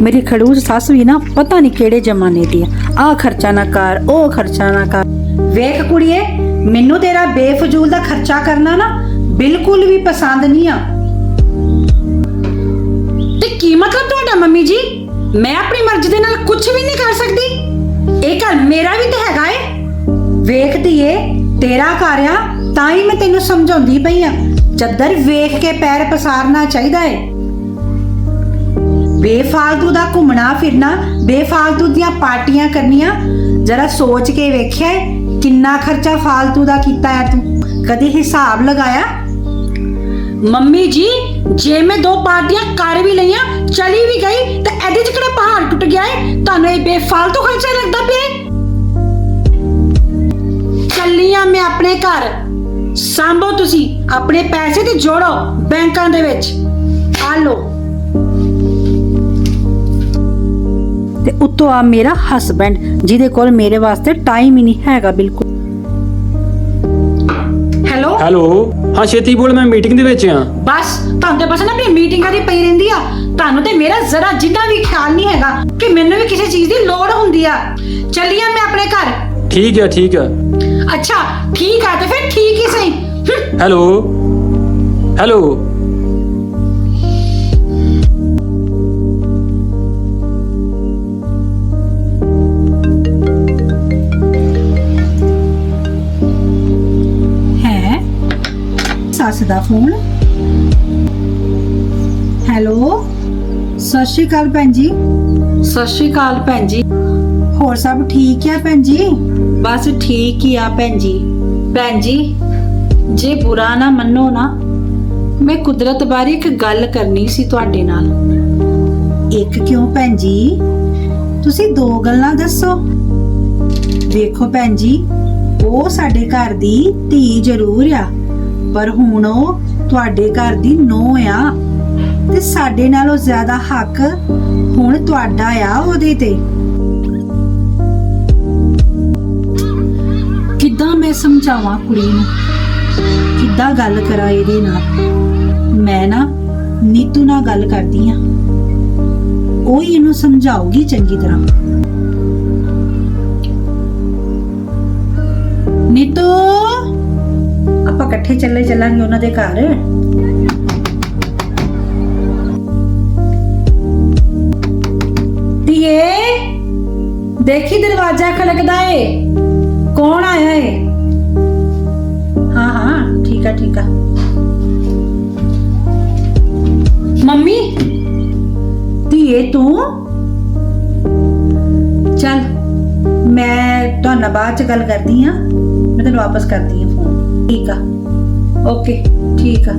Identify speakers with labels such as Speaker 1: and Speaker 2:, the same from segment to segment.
Speaker 1: ਮੇਰੀ ਖੜੂਸ ਸੱਸ ਵੀ ਨਾ ਪਤਾ ਨਹੀਂ ਕਿਹੜੇ ਜ਼ਮਾਨੇ ਦੀ ਆ। ਆਹ ਖਰਚਾ ਨਾ ਕਰ, ਉਹ ਖਰਚਾ ਨਾ ਕਰ। ਵੇਖ ਕੁੜੀਏ, ਮੈਨੂੰ ਤੇਰਾ ਬੇਫਜ਼ੂਲ ਦਾ ਖਰਚਾ ਕਰਨਾ ਨਾ ਬਿਲਕੁਲ ਵੀ ਪਸੰਦ ਨਹੀਂ ਆ।
Speaker 2: ਤੇ ਕੀ ਮਤਲਬ ਤੁਹਾਡਾ ਮੰਮੀ ਜੀ? ਮੈਂ ਆਪਣੀ ਮਰਜ਼ੀ ਦੇ ਨਾਲ ਕੁਝ ਵੀ ਨਹੀਂ ਕਰ ਸਕਦੀ। ਇਹ ਘਰ ਮੇਰਾ ਵੀ ਤਾਂ ਹੈਗਾ ਏ।
Speaker 1: ਵੇਖਦੀ ਏ ਤੇਰਾ ਘਰ ਆ, ਤਾਂ ਹੀ ਮੈਂ ਤੈਨੂੰ ਸਮਝਾਉਂਦੀ ਪਈ ਆ। ਚੱਦਰ ਵੇਖ ਕੇ ਪੈਰ ਪਸਾਰਨਾ ਚਾਹੀਦਾ ਏ। ਬੇਫਾਲਤੂ ਦਾ ਘੁੰਮਣਾ ਫਿਰਨਾ, ਬੇਫਾਲਤੂ ਦੀਆਂ ਪਾਰਟੀਆਂ ਕਰਨੀਆਂ, ਜਰਾ ਸੋਚ ਕੇ ਵੇਖਿਆ ਕਿੰਨਾ ਖਰਚਾ ਫਾਲਤੂ ਦਾ ਕੀਤਾ ਹੈ ਤੂੰ? ਕਦੀ ਹਿਸਾਬ ਲਗਾਇਆ?
Speaker 2: ਮੰਮੀ ਜੀ, ਜੇ ਮੈਂ ਦੋ ਪਾਰਟੀਆਂ ਕਰ ਵੀ ਲਈਆਂ, ਚਲੀ ਵੀ ਗਈ, ਤੇ ਇਹਦੇ ਚ ਕਿਹੜਾ ਪਹਾੜ ਟੁੱਟ ਗਿਆ ਏ? ਤੁਹਾਨੂੰ ਇਹ ਬੇਫਾਲਤੂ ਖਰਚਾ ਲੱਗਦਾ ਪਿਆ ਏ? ਚੱਲੀ ਆ ਮੈਂ ਆਪਣੇ ਘਰ। ਸਾਂਭੋ ਤੁਸੀਂ, ਆਪਣੇ ਪੈਸੇ ਤੇ ਜੋੜੋ ਬੈਂਕਾਂ ਦੇ ਵਿੱਚ। ਆ ਲਓ।
Speaker 1: ਤੇ ਉੱਤੋਂ ਆ ਮੇਰਾ ਹਸਬੰਡ ਜਿਹਦੇ ਕੋਲ ਮੇਰੇ ਵਾਸਤੇ ਟਾਈਮ ਹੀ ਨਹੀਂ ਹੈਗਾ ਬਿਲਕੁਲ।
Speaker 2: ਹੈਲੋ
Speaker 3: ਹੈਲੋ ਹਾਂ ਛੇਤੀ ਬੋਲ ਮੈਂ ਮੀਟਿੰਗ ਦੇ ਵਿੱਚ ਆ
Speaker 2: ਬਸ ਤੁਹਾਨੂੰ ਤੇ ਬਸ ਨਾ ਆਪਣੀ ਮੀਟਿੰਗਾਂ ਦੀ ਪਈ ਰਹਿੰਦੀ ਆ। ਤੁਹਾਨੂੰ ਤੇ ਮੇਰਾ ਜ਼ਰਾ ਜਿੰਨਾ ਵੀ ਖਿਆਲ ਨਹੀਂ ਹੈਗਾ ਕਿ ਮੈਨੂੰ ਵੀ ਕਿਸੇ ਚੀਜ਼ ਦੀ ਲੋੜ ਹੁੰਦੀ ਆ। ਚੱਲੀ ਆ ਮੈਂ ਆਪਣੇ ਘਰ।
Speaker 3: ਠੀਕ ਹੈ ਠੀਕ ਹੈ
Speaker 2: ਅੱਛਾ ਠੀਕ ਆ ਤੇ ਫਿਰ ਠੀਕ ਹੀ ਸਹੀ।
Speaker 3: ਹੈਲੋ ਹੈਲੋ
Speaker 1: ਸੱਸ ਦਾ ਫੋਨ। ਹੈਲੋ ਸਤਿ ਸ਼੍ਰੀ ਅਕਾਲ ਭੈਣ ਜੀ।
Speaker 2: ਸਤਿ ਸ਼੍ਰੀ ਅਕਾਲ ਭੈਣ ਜੀ।
Speaker 1: ਹੋਰ ਸਭ ਠੀਕ ਹੈ ਭੈਣ ਜੀ?
Speaker 2: ਬਸ ਠੀਕ ਹੀ ਆ ਭੈਣ ਜੀ। ਭੈਣ ਜੀ ਜੇ ਬੁਰਾ ਨਾ ਮੰਨੋ ਨਾ ਮੈਂ ਕੁਦਰਤ ਬਾਰੇ ਇੱਕ ਗੱਲ ਕਰਨੀ ਸੀ ਤੁਹਾਡੇ ਨਾਲ।
Speaker 1: ਇੱਕ ਕਿਉਂ ਭੈਣ ਜੀ? ਤੁਸੀਂ ਦੋ ਗੱਲਾਂ ਦੱਸੋ। ਵੇਖੋ ਭੈਣ ਜੀ ਉਹ ਸਾਡੇ ਘਰ ਦੀ ਧੀ ਜ਼ਰੂਰ ਆ। ਪਰ ਹੁਣ ਉਹ ਤੁਹਾਡੇ ਘਰ ਦੀ ਨੋ ਆ। ਤੇ ਸਾਡੇ ਨਾਲੋਂ ਜ਼ਿਆਦਾ ਹੱਕ ਹੁਣ ਤੁਹਾਡਾ ਆ ਉਹਦੇ ਤੇ। ਕਿੱਦਾਂ ਮੈਂ ਸਮਝਾਵਾਂ ਕੁੜੀ ਨੂੰ? ਕਿੱਦਾਂ ਗੱਲ ਕਰਾਂ ਇਹਦੇ ਨਾਲ? ਮੈਂ ਨਾ ਨੀਤੂ ਨਾਲ ਗੱਲ ਕਰਦੀ ਆ। ਉਹ ਹੀ ਇਹਨੂੰ ਸਮਝਾਉਗੀ ਚੰਗੀ ਤਰ੍ਹਾਂ। ਨੀਤੂ! ਆਪਾਂ ਇਕੱਠੇ ਚੱਲੇ ਚੱਲਾਂਗੇ ਉਹਨਾਂ ਦੇ ਘਰ। ਧੀਏ, ਦੇਖੀ ਦਰਵਾਜ਼ਾ ਖੜਕਦਾ ਏ। ਕੌਣ ਆਇਆ ਏ? ਹਾਂ ਹਾਂ, ਠੀਕ ਆ ਠੀਕ ਆ।
Speaker 2: ਮੰਮੀ,
Speaker 1: ਧੀਏ, ਤੂੰ? ਚੱਲ, ਮੈਂ ਤੁਹਾਨੂੰ ਬਾਅਦ ਚ ਗੱਲ ਕਰਦੀ ਆ, ਮੈਂ ਤੈਨੂੰ ਵਾਪਸ ਕਰਦੀ ਆ। ਠੀਕ ਆ। ਓਕੇ ਠੀਕ ਆ।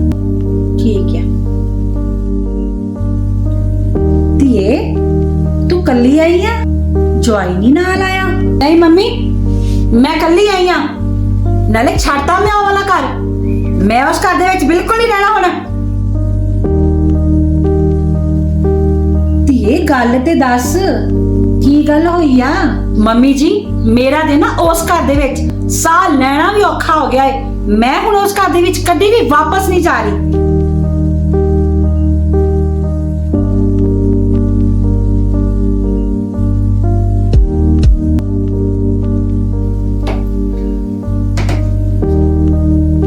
Speaker 1: ਠੀਕ ਆ। ਧੀਏ ਤੂੰ ਕੱਲੀ ਆਈ ਆ? ਜਵਾਈ ਨਹੀਂ ਨਾਲ ਆਇਆ?
Speaker 2: ਨਹੀਂ ਮੰਮੀ ਮੈਂ ਕੱਲੀ ਆਈ ਆ। ਨਾਲੇ ਛੱਡਤਾ ਮੈਂ ਉਹ ਵਾਲਾ ਘਰ। ਮੈਂ ਉਸ ਘਰ ਦੇ ਵਿੱਚ ਬਿਲਕੁਲ ਨਹੀਂ ਰਹਿਣਾ ਹੁਣ।
Speaker 1: ਧੀਏ ਗੱਲ ਤੇ ਦੱਸ। ਕੀ ਗੱਲ ਹੋਈ ਆ?
Speaker 2: ਮੰਮੀ ਜੀ ਮੇਰਾ ਦੇ ਨਾ ਉਸ ਘਰ ਦੇ ਵਿੱਚ। ਸਾਹ ਲੈਣਾ ਵੀ ਔਖਾ ਹੋ ਗਿਆ ਏ। ਮੈਂ ਹੁਣ ਉਸ ਘਰ ਦੇ ਵਿੱਚ ਕਦੇ ਵੀ ਵਾਪਸ ਨਹੀਂ ਜਾ ਰਹੀ।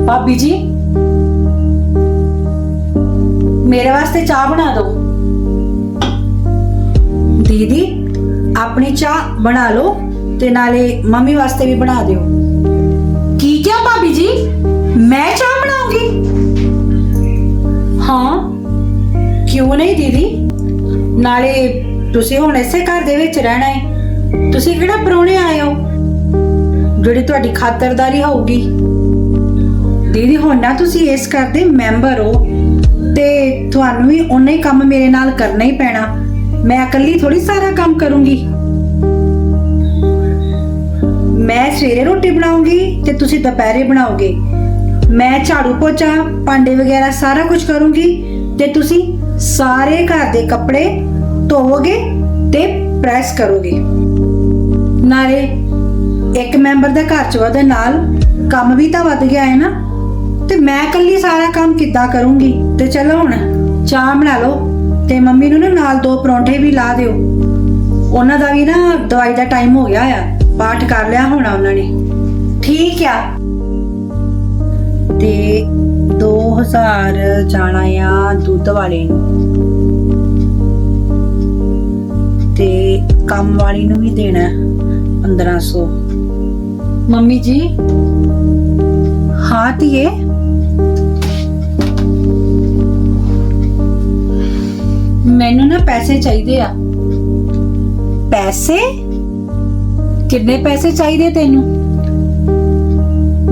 Speaker 2: ਭਾਬੀ ਜੀ, ਮੇਰੇ ਵਾਸਤੇ ਚਾਹ ਬਣਾ ਦਿਓ।
Speaker 1: ਦੀਦੀ, ਆਪਣੀ ਚਾਹ ਬਣਾ ਲਓ ਤੇ ਨਾਲੇ ਮੰਮੀ ਵਾਸਤੇ ਵੀ ਬਣਾ ਦਿਓ।
Speaker 2: ਮੈਂ ਚਾਹ ਬਣਾਉਂਗੀ।
Speaker 1: ਹਾਂ। ਕਿਉਂ ਨਹੀਂ ਦੀਦੀ? ਨਾਲੇ ਤੁਸੀਂ ਹੁਣ ਇਸੇ ਘਰ ਦੇ ਵਿੱਚ ਰਹਿਣਾ ਹੈ ਤੁਸੀਂ ਕਿਹੜਾ ਪਰੋਣੇ ਆਏ ਹੋ? ਜਿਹੜੀ ਤੁਹਾਡੀ ਖਾਤਰਦਾਰੀ ਹੋਊਗੀ। ਦੀਦੀ ਹੁਣ ਨਾ ਤੁਸੀਂ ਇਸ ਘਰ ਦੇ ਮੈਂਬਰ ਹੋ ਤੇ ਤੁਹਾਨੂੰ ਵੀ ਹੀ ਕੰਮ ਮੇਰੇ ਨਾਲ ਕਰਨਾ ਹੀ ਪੈਣਾ। ਮੈਂ ਇਕੱਲੀ ਥੋੜੀ ਸਾਰਾ ਕੰਮ ਕਰੂੰਗੀ। ਮੈਂ ਸਵੇਰੇ ਰੋਟੀ ਬਣਾਉਂਗੀ ਤੇ ਤੁਸੀਂ ਦੁਪਹਿਰੇ ਬਣਾਓਗੇ। ਮੈਂ ਝਾੜੂ ਪੋਚਾ, ਭਾਂਡੇ ਵਗੈਰਾ ਸਾਰਾ ਕੁਝ ਕਰੂੰਗੀ ਤੇ ਤੁਸੀਂ ਸਾਰੇ ਘਰ ਦੇ ਕੱਪੜੇ ਧੋਵੋਗੇ ਤੇ ਪ੍ਰੈਸ ਕਰੋਗੇ। ਨਾਲੇ ਇੱਕ ਮੈਂਬਰ ਦਾ ਘਰ ਚ ਵਧਣ ਨਾਲ ਕੰਮ ਵੀ ਤਾਂ ਵੱਧ ਗਿਆ ਹੈ ਨਾ, ਤੇ ਮੈਂ ਇਕੱਲੀ ਸਾਰਾ ਕੰਮ ਕਿੱਦਾਂ ਕਰੂੰਗੀ? ਤੇ ਚਲੋ ਹੁਣ ਚਾਹ ਬਣਾ ਲਓ ਤੇ ਮੰਮੀ ਨੂੰ ਨਾ ਨਾਲ ਦੋ ਪਰੌਂਠੇ ਵੀ ਲਾ ਦਿਓ। ਉਹਨਾਂ ਦਾ ਵੀ ਨਾ ਦਵਾਈ ਦਾ ਟਾਈਮ ਹੋ ਗਿਆ ਆ, ਪਾਠ ਕਰ ਲਿਆ ਹੋਣਾ ਉਹਨਾਂ ਨੇ। ਠੀਕ ਆ। ਤੇ 2000 ਜਾਣਾ ਆ ਦੁੱਧ ਵਾਲੇ ਨੂੰ। ਤੇ ਕੰਮ ਵਾਲੀ ਨੂੰ ਵੀ ਦੇਣਾ ਹੈ 1500 ਮੰਮੀ ਜੀ? ਹਾਂ ਧੀਏ। ਮੈਨੂੰ ਨਾ ਪੈਸੇ ਚਾਹੀਦੇ ਆ। ਪੈਸੇ? ਕਿੰਨੇ ਪੈਸੇ ਚਾਹੀਦੇ ਤੈਨੂੰ?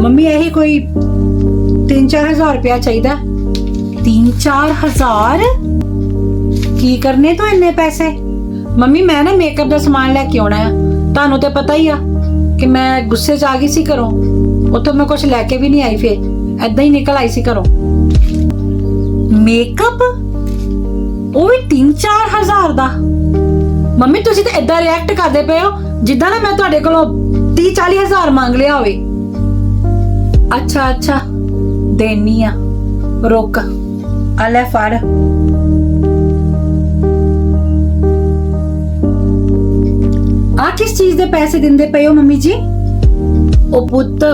Speaker 1: ਮੰਮੀ ਇਹੀ ਕੋਈ 3-4000 ਰੁਪਇਆ ਚਾਹੀਦਾ। 3-4000 ਕੀ ਕਰਨੇ ਤੂੰ ਇੰਨੇ ਪੈਸੇ? ਮੰਮੀ, ਮੈਂ ਨਾ ਮੇਕਅਪ ਦਾ ਸਮਾਨ ਲੈ ਕੇ ਆਉਣਾ ਆ। ਤੁਹਾਨੂੰ ਤੇ ਪਤਾ ਹੀ ਆ ਕਿ ਮੈਂ ਗੁੱਸੇ 'ਚ ਆ ਗਈ ਸੀ ਘਰੋਂ। ਉੱਥੋਂ ਮੈਂ ਕੁਝ ਲੈ ਕੇ ਵੀ ਨਹੀਂ ਆਈ ਫੇਰ। ਐਦਾਂ ਹੀ ਨਿਕਲ ਆਈ ਸੀ ਘਰੋਂ। ਮੇਕਅਪ ਉਹ ਵੀ 3-4000 ਦਾ। ਮੰਮੀ, ਤੁਸੀਂ ਤਾਂ ਇਦਾਂ ਰਿਐਕਟ ਕਰਦੇ ਪਏ ਹੋ, ਜਿੱਦਾਂ ਨਾ ਮੈਂ ਤੁਹਾਡੇ ਕੋਲੋਂ 30-40000 ਮੰਗ ਲਿਆ ਹੋਵੇ। ਅੱਛਾ ਅੱਛਾ। ਦੇਣੀ ਆ ਰੁਕ, ਆ ਲੈ ਫੜ। ਆ ਕਿਸ ਚੀਜ਼ ਦੇ ਪੈਸੇ ਦਿੰਦੇ ਪਏ ਹੋ ਮੰਮੀ ਜੀ? ਉਹ ਪੁੱਤ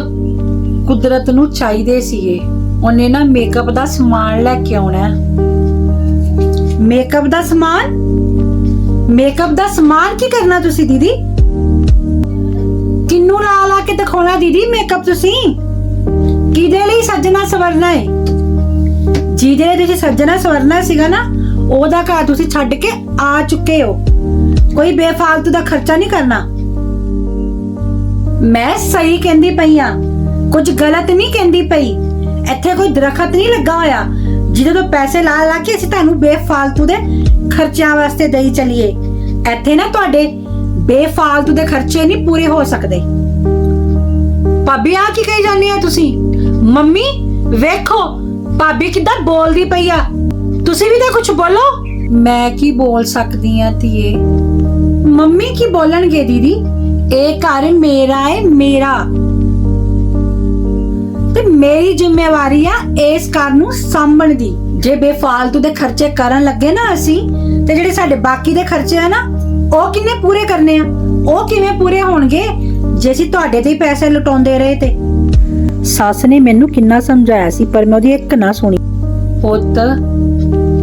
Speaker 1: ਕੁਦਰਤ ਨੂੰ ਚਾਹੀਦੇ ਸੀਗੇ। ਉਹਨੇ ਨਾ ਮੇਕਅਪ ਦਾ ਸਮਾਨ ਲੈ ਕੇ ਆਉਣਾ ਮੇਕਅਪ ਦਾ ਸਮਾਨ? ਮੇਕਅਪ ਦਾ ਸਮਾਨ ਕੀ ਕਰਨਾ ਤੁਸੀਂ ਦੀਦੀ? ਕਿੰਨੂੰ ਲਾ ਲਾ ਕੇ ਦਿਖਾਉਣਾ ਦੀਦੀ ਮੇਕਅਪ ਤੁਸੀਂ? ਕਿਹਦੇ ਲਈ ਸੱਜਣਾ ਸਵਰਨਾ ਹੈ ਜਿਹਦੇ ਲਈ ਤੁਸੀਂ ਸੱਜਣਾ ਸਵਰਨਾ ਸੀਗਾ ਨਾ, ਉਹਦਾ ਘਰ ਤੁਸੀਂ ਛੱਡ ਕੇ ਆ ਚੁੱਕੇ ਹੋ। ਕੋਈ ਬੇਫਾਲਤੂ ਦਾ ਖਰਚਾ ਨਹੀਂ ਕਰਨਾ। ਮੈਂ ਸਹੀ ਕਹਿੰਦੀ ਪਈ ਆ, ਕੁਝ ਗਲਤ ਨਹੀਂ ਕਹਿੰਦੀ ਪਈ। ਇੱਥੇ ਕੋਈ ਦਰਖਤ ਨਹੀਂ ਲੱਗਾ ਹੋਇਆ, ਜਿਹਦੇ ਤੋਂ ਪੈਸੇ ਲਾ ਲਾ ਕੇ ਅਸੀਂ ਤੁਹਾਨੂੰ ਬੇਫਾਲਤੂ ਦੇ ਖਰਚਿਆਂ ਵਾਸਤੇ ਦੇਈ ਚਲੀਏ। ਇੱਥੇ ਨਾ ਤੁਹਾਡੇ ਬੇਫਾਲਤੂ ਦੇ ਖਰਚੇ ਨਹੀਂ ਪੂਰੇ ਹੋ ਸਕਦੇ। ਭਾਬੀ ਆ ਕੀ ਕਹੀ ਜਾਂਦੇ ਆ ਤੁਸੀਂ? ਮੰਮੀ ਵੇਖੋ ਭਾਬੀ ਕਿੱਦਾਂ ਬੋਲਦੀ ਪਈ ਆ। ਤੁਸੀਂ ਵੀ ਤਾਂ ਕੁਝ ਬੋਲੋ। ਮੈਂ ਕੀ ਬੋਲ ਸਕਦੀ ਆ ਧੀਏ? ਮੰਮੀ ਕੀ ਬੋਲਣਗੇ ਦੀਦੀ? ਇਹ ਘਰ ਮੇਰਾ ਹੈ ਮੇਰਾ। ਤੇ ਮੇਰੀ ਜ਼ਿੰਮੇਵਾਰੀ ਆ ਇਸ ਘਰ ਨੂੰ ਸਾਂਭਣ ਦੀ। ਜੇ ਬੇਫਾਲਤੂ ਦੇ ਖਰਚੇ ਕਰਨ ਲੱਗੇ ਨਾ ਅਸੀਂ ਤੇ ਜਿਹੜੇ ਸਾਡੇ ਬਾਕੀ ਦੇ ਖਰਚੇ ਆ ਨਾ ਉਹ ਕਿੰਨੇ ਪੂਰੇ ਕਰਨੇ ਆ? ਉਹ ਕਿਵੇਂ ਪੂਰੇ ਹੋਣਗੇ? ਜੇ ਅਸੀਂ ਤੁਹਾਡੇ ਤੇ ਹੀ ਪੈਸੇ ਲੁਟਾਉਂਦੇ ਰਹੇ ਤੇ। ਸੱਸ ਨੇ ਮੈਨੂੰ ਕਿੰਨਾ ਸਮਝਾਇਆ ਸੀ, ਪਰ ਮੈਂ ਉਹਦੀ ਇੱਕ ਨਾ ਸੁਣੀ। ਪੁੱਤ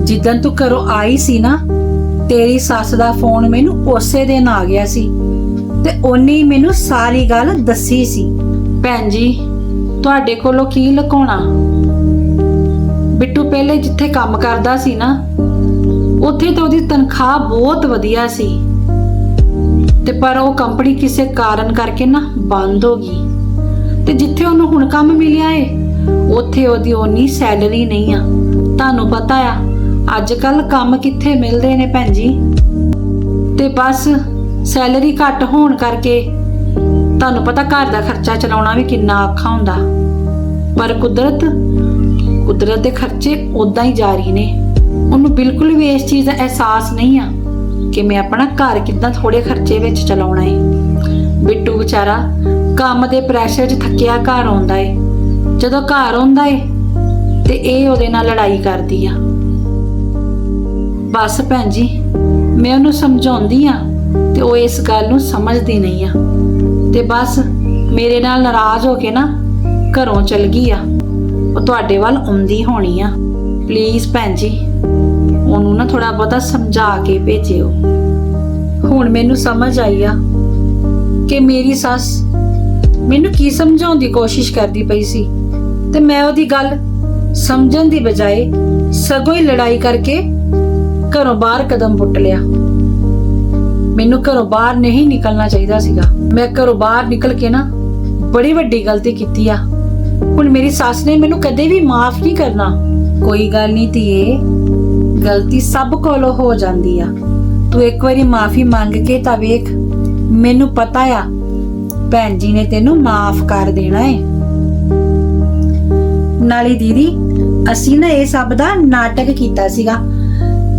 Speaker 1: ਜਿੱਦਨ ਤੂੰ ਘਰੋਂ ਆਈ ਸੀ ਨਾ, ਤੇਰੀ ਸੱਸ ਦਾ ਫੋਨ ਮੈਨੂੰ ਉਸੇ ਦਿਨ ਆ ਗਿਆ ਸੀ ਤੇ ਉਹਨੇ ਹੀ ਮੈਨੂੰ ਸਾਰੀ ਗੱਲ ਦੱਸੀ ਸੀ। ਭੈਣ ਜੀ, ਤੁਹਾਡੇ ਕੋਲੋਂ ਕੀ ਲੁਕਾਉਣਾ? ਬਿੱਟੂ ਪਹਿਲੇ ਜਿੱਥੇ ਕੰਮ ਕਰਦਾ ਸੀ ਨਾ, ਉੱਥੇ ਤਾਂ ਉਹਦੀ ਤਨਖਾਹ ਬਹੁਤ ਵਧੀਆ ਸੀ। ਤੇ ਪਰ ਉਹ ਕੰਪਨੀ ਕਿਸੇ ਕਾਰਨ ਕਰਕੇ ਨਾ ਬੰਦ ਹੋ ਗਈ। ਤੇ ਜਿੱਥੇ ਉਹਨੂੰ ਹੁਣ ਕੰਮ ਮਿਲਿਆ ਏ, ਉੱਥੇ ਉਹਦੀ ਓਨੀ ਸੈਲਰੀ ਨਹੀਂ ਆ। ਤੁਹਾਨੂੰ ਪਤਾ ਆ ਅੱਜ ਕੱਲ ਕੰਮ ਕਿੱਥੇ ਮਿਲਦੇ ਨੇ ਭੈਣ ਜੀ? ਤੇ ਬਸ ਸੈਲਰੀ ਘੱਟ ਹੋਣ ਕਰਕੇ ਤੁਹਾਨੂੰ ਪਤਾ ਘਰ ਦਾ ਖਰਚਾ ਚਲਾਉਣਾ ਵੀ ਕਿੰਨਾ ਔਖਾ ਹੁੰਦਾ। ਪਰ ਕੁਦਰਤ ਕੁਦਰਤ ਦੇ ਖਰਚੇ ਉਦਾਂ ਹੀ ਜਾਰੀ ਨੇ। ਉਹਨੂੰ ਬਿਲਕੁਲ ਵੀ ਇਸ ਚੀਜ਼ ਦਾ ਅਹਿਸਾਸ ਨਹੀਂ ਆ ਕਿ ਮੈਂ ਆਪਣਾ ਘਰ ਕਿੱਦਾਂ ਥੋੜੇ ਖਰਚੇ ਵਿੱਚ ਚਲਾਉਣਾ ਹੈ ਬਿੱਟੂ ਵਿਚਾਰਾ ਕੰਮ ਦੇ ਪ੍ਰੈਸ਼ਰ 'ਚ ਥੱਕਿਆ ਘਰ ਆਉਂਦਾ ਏ। ਜਦੋਂ ਘਰ ਆਉਂਦਾ ਏ, ਤੇ ਇਹ ਉਹਦੇ ਨਾਲ ਲੜਾਈ ਕਰਦੀ ਆ। ਬਸ ਭੈਣ ਜੀ, ਮੈਂ ਉਹਨੂੰ ਸਮਝਾਉਂਦੀ ਆ, ਤੇ ਉਹ ਇਸ ਗੱਲ ਨੂੰ ਸਮਝਦੀ ਨਹੀਂ ਆ। ਤੇ ਬਸ ਮੇਰੇ ਨਾਲ ਨਾਰਾਜ਼ ਹੋ ਕੇ ਨਾ ਘਰੋਂ ਚਲ ਗਈ ਆ। ਉਹ ਤੁਹਾਡੇ ਵੱਲ ਆਉਂਦੀ ਹੋਣੀ ਆ। ਪਲੀਜ਼ ਭੈਣ ਜੀ, ਉਹਨੂੰ ਨਾ ਥੋੜਾ ਬਹੁਤਾ ਸਮਝਾ ਕੇ ਭੇਜਿਓ। ਹੁਣ ਮੈਨੂੰ ਸਮਝ ਆਈ ਆ ਕਿ ਮੇਰੀ ਸੱਸ ਮੈਨੂੰ ਕੀ ਸਮਝਾਉਣ ਦੀ ਕੋਸ਼ਿਸ਼ ਕਰਦੀ ਪਈ ਸੀ? ਤੇ ਮੈਂ ਉਹਦੀ ਗੱਲ ਸਮਝਣ ਦੀ ਬਜਾਏ ਸਗੋਂ ਹੀ ਲੜਾਈ ਕਰਕੇ ਘਰੋਂ ਬਾਹਰ ਕਦਮ ਪੁੱਟ ਲਿਆ। ਮੈਨੂੰ ਘਰੋਂ ਬਾਹਰ ਨਹੀਂ ਨਿਕਲਣਾ ਚਾਹੀਦਾ ਸੀਗਾ। ਮੈਂ ਘਰੋਂ ਬਾਹਰ ਨਿਕਲ ਕੇ ਨਾ ਬੜੀ ਵੱਡੀ ਗਲਤੀ ਕੀਤੀ ਆ। ਹੁਣ ਮੇਰੀ ਸੱਸ ਨੇ ਮੈਨੂੰ ਕਦੇ ਵੀ ਮਾਫ ਨਹੀਂ ਕਰਨਾ। ਕੋਈ ਗੱਲ ਨਹੀਂ ਧੀਏ, ਗਲਤੀ ਸਭ ਕੋਲੋਂ ਹੋ ਜਾਂਦੀ ਆ। ਤੂੰ ਇੱਕ ਵਾਰੀ ਮਾਫੀ ਮੰਗ ਕੇ ਤਾਂ ਵੇਖ, ਮੈਨੂੰ ਪਤਾ ਆ ਭੈਣ ਜੀ ਨੇ ਤੈਨੂੰ ਮਾਫ ਕਰ ਦੇਣਾ ਏ। ਨਾਲੇ ਦੀਦੀ, ਅਸੀਂ ਨਾ ਇਹ ਸਭ ਦਾ ਨਾਟਕ ਕੀਤਾ ਸੀਗਾ,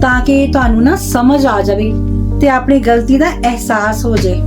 Speaker 1: ਤਾਂ ਕਿ ਤੁਹਾਨੂੰ ਨਾ ਸਮਝ ਆ ਜਾਵੇ ਤੇ ਆਪਣੀ ਗਲਤੀ ਦਾ ਅਹਿਸਾਸ ਹੋ ਜਾਏ।